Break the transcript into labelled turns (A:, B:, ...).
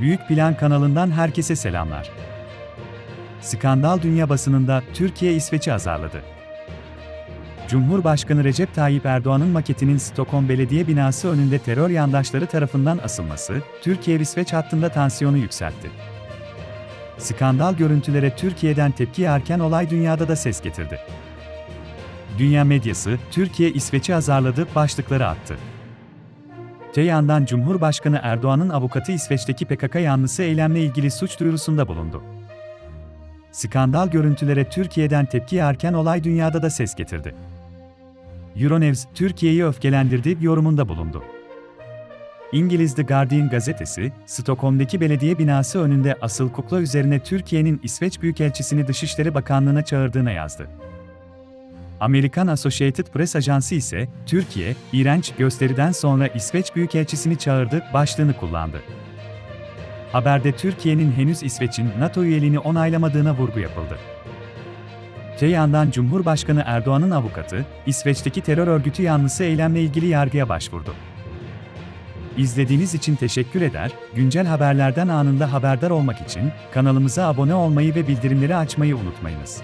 A: Büyük Plan kanalından herkese selamlar. Skandal dünya basınında Türkiye İsveç'i azarladı. Cumhurbaşkanı Recep Tayyip Erdoğan'ın maketinin Stockholm Belediye binası önünde terör yandaşları tarafından asılması, Türkiye-İsveç hattında tansiyonu yükseltti. Skandal görüntülere Türkiye'den tepki yağarken olay dünyada da ses getirdi. Dünya medyası, Türkiye İsveç'i azarladı başlıkları attı. Te yandan Cumhurbaşkanı Erdoğan'ın avukatı İsveç'teki PKK yanlısı eylemle ilgili suç duyurusunda bulundu. Skandal görüntülere Türkiye'den tepki yağarken olay dünyada da ses getirdi. Euronews, Türkiye'yi öfkelendirdi yorumunda bulundu. İngiliz The Guardian gazetesi, Stockholm'daki belediye binası önünde asıl kukla üzerine Türkiye'nin İsveç Büyükelçisini Dışişleri Bakanlığı'na çağırdığına yazdı. Amerikan Associated Press ajansı ise, Türkiye, iğrenç gösteriden sonra İsveç Büyükelçisini çağırdı başlığını kullandı. Haberde Türkiye'nin henüz İsveç'in NATO üyeliğini onaylamadığına vurgu yapıldı. Te yandan Cumhurbaşkanı Erdoğan'ın avukatı, İsveç'teki terör örgütü yanlısı eylemle ilgili yargıya başvurdu. İzlediğiniz için teşekkür eder, güncel haberlerden anında haberdar olmak için kanalımıza abone olmayı ve bildirimleri açmayı unutmayınız.